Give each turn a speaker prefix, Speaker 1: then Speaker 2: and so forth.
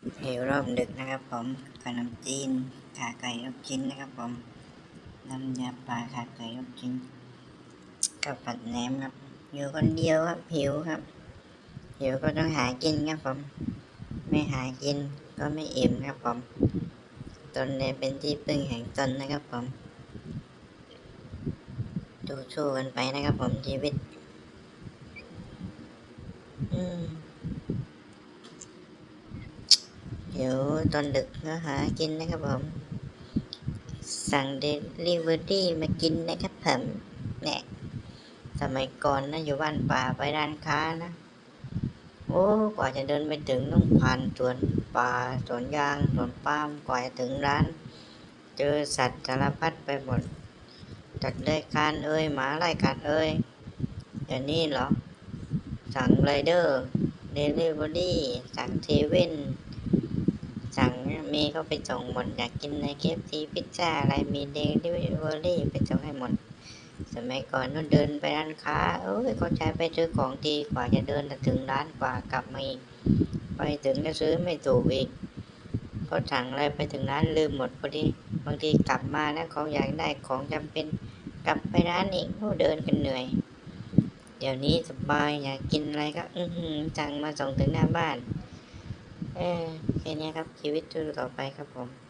Speaker 1: หิวรอบดึกนะครับผมขนมจีนขาไก่ลูกชิ้นนะครับผมน้ำยาปลาขาไก่ลูกชิ้นกับผัดแหนมครับ อยู่คนเดียวครับหิวครับหิวก็ต้องหากินครับผม ไม่หากินก็ไม่อิ่มครับผมตนเนี่ยเป็นที่พึ่งแห่งตนนะครับผมดูสู้กันไปนะครับผมชีวิต อืม เดี๋ยวตอนดึกก็หากินนะครับผม สั่งเดลิเวอรี่มากินนะครับผมเนี่ยสมัยก่อนนะอยู่บ้านป่าไปร้านค้านะ โอ้กว่าจะเดินไปถึงต้องผ่านสวนป่าสวนยางสวนปาล์มกว่าจะถึงร้าน เจอสัตว์สารพัดไปหมดจัดเลยการเอ้ยหมาไล่กัดเอ้ยเดี๋ยวนี้เหรอ สั่งไรเดอร์เดลิเวอรี่สั่งเทเว่น สั่งมีเขาไปส่งหมดอยากกินในเคฟซีพิซซ่าอะไรมีเดลิเวอรี่ไปส่งให้หมด สมัยก่อนนู้นเดินไปร้านค้า เอ้ยเขาใช้ไปซื้อของดีกว่าจะเดินถึงร้านกว่ากลับมาอีกไปถึงก็ซื้อไม่ถูกอีกเขาสั่งอะไรไปถึงร้านลืมหมดพอดีบางทีกลับมาแล้วเขาอยากได้ของจำเป็นกลับไปร้านอีกโอ้เดินกันเหนื่อย เดี๋ยวนี้สบายอยากกินอะไรก็ อืสั่งมาส่งถึงหน้าบ้าน เออแค่นี้ครับชีวิตต่อไปครับผม